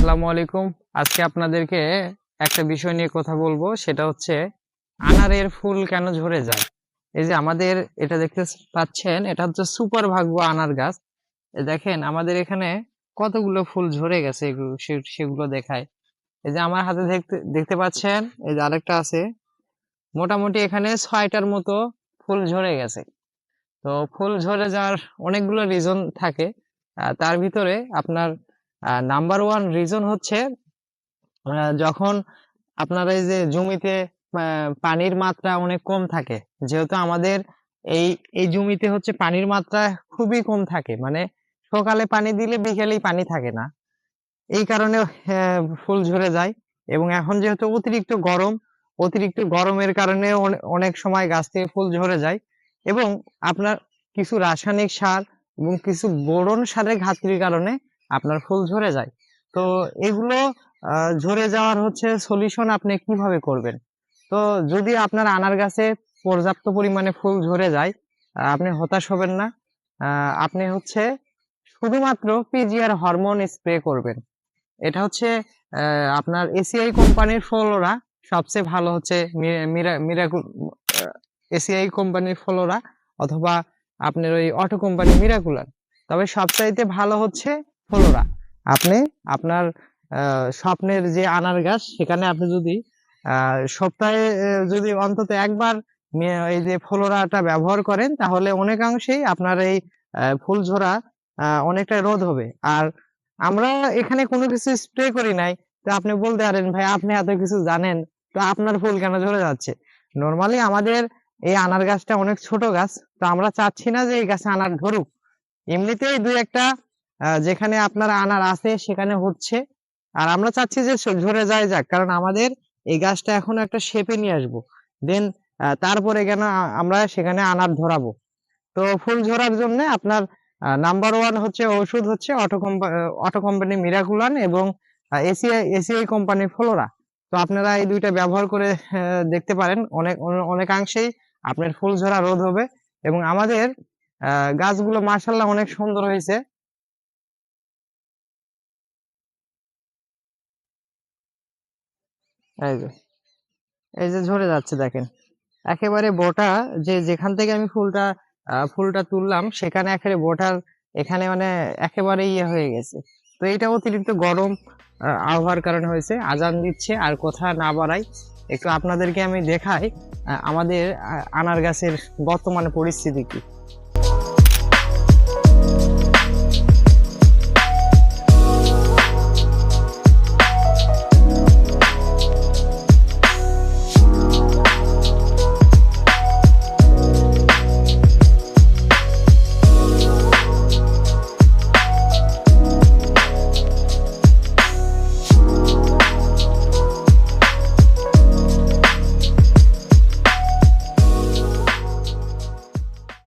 আসসালামু আলাইকুম। আজকে আপনাদেরকে একটা বিষয় নিয়ে কথা বলব, সেটা হচ্ছে আনারের ফুল কেন ঝরে যায়? এই যে আমাদের এটা দেখতে পাচ্ছেন, এটা হচ্ছে সুপার ভাগ্য আনার গাছ। দেখেন, আমাদের এখানে কতগুলো ফুল ঝরে গেছে সেগুলো দেখায়। এই যে আমার হাতে দেখতে দেখতে পাচ্ছেন, এই যে আরেকটা আছে। মোটামুটি এখানে ছয়টার মতো ফুল ঝরে গেছে। তো ফুল ঝরে যাওয়ার অনেকগুলো রিজন থাকে। তার ভিতরে আপনার নাম্বার ওয়ান রিজন হচ্ছে যখন আপনার এই যে জমিতে পানির মাত্রা অনেক কম থাকে, যেহেতু আমাদের এই এই জমিতে হচ্ছে পানির মাত্রা খুবই কম থাকে মানে সকালে পানি দিলে বিকেলেই পানি থাকে না। এই কারণে ফুল ঝরে যায় এবং এখন যেহেতু অতিরিক্ত গরম, অতিরিক্ত গরমের কারণে অনেক সময় গাছ থেকে ফুল ঝরে যায় এবং আপনার কিছু রাসায়নিক সার এবং কিছু বোরন সারের ঘাটতির কারণে আপনার ফুল ঝরে যায়। তো এগুলো ঝরে যাওয়ার হচ্ছে সলিউশন আপনি কীভাবে করবেন? তো যদি আপনার আনার গাছে পর্যাপ্ত পরিমাণে ফুল ঝরে যায় আপনি হতাশ হবেন না। আপনি হচ্ছে শুধুমাত্র পিজিআর হরমোন স্প্রে করবেন। এটা হচ্ছে আপনার এসিআই কোম্পানির ফলোরা সবচেয়ে ভালো হচ্ছে মিরাকুল এসিআই কোম্পানির ফলোরা অথবা আপনার ওই অটো কোম্পানি মিরাকুলার। তবে সবচাইতে ভালো হচ্ছে ফলোরা। আপনি আপনার স্বপ্নের যে আনার গাছ, সেখানে আপনি যদি সপ্তাহে যদি অন্তত একবার এই যে ফলোরাটা ব্যবহার করেন, তাহলে অনেকাংশেই আপনার এই ফুল ঝরা অনেকটা রোধ হবে। আর আমরা এখানে কোনো কিছু স্প্রে করি নাই। তো আপনি বলতে পারেন, ভাই, আপনি এত কিছু জানেন, তো আপনার ফুল কেন ঝরে যাচ্ছে? নর্মালি আমাদের এই আনার গাছটা অনেক ছোট গাছ, তো আমরা চাচ্ছি না যে এই গাছে আনার ধরুক। এমনিতেই দুই একটা যেখানে আপনার আনার আছে, সেখানে হচ্ছে। আর আমরা চাচ্ছি যে ঝরে যায় যাক, কারণ আমাদের এই গাছটা এখন একটা শেপে নিয়ে আসব। দেন তারপরে কেন আমরা সেখানে আনার ধরাবো। তো ফুল ঝরার জন্য আপনার নাম্বার ওয়ান হচ্ছে ওষুধ হচ্ছে অটো কোম্পানি অটো কোম্পানি মিরাকুলান এবং এসিআই এসিআই কোম্পানির ফ্লোরা তো আপনারা এই দুইটা ব্যবহার করে দেখতে পারেন। অনেক অনেকাংশেই আপনার ফুল ঝরা রোধ হবে। এবং আমাদের গাছগুলো মার্শাল্লাহ অনেক সুন্দর হয়েছে। এই যে এই যে ঝরে যাচ্ছে দেখেন। একেবারে বোটা যে, যেখান থেকে আমি ফুলটা ফুলটা তুললাম, সেখানে একেবারে বোটার এখানে মানে একেবারে ইয়ে হয়ে গেছে। তো এটা অতিরিক্ত গরম আবহাওয়ার কারণে হয়েছে। আজান দিচ্ছে, আর কথা না বাড়াই একটু আপনাদেরকে আমি দেখাই আমাদের আনার গাছের বর্তমানে পরিস্থিতি কি।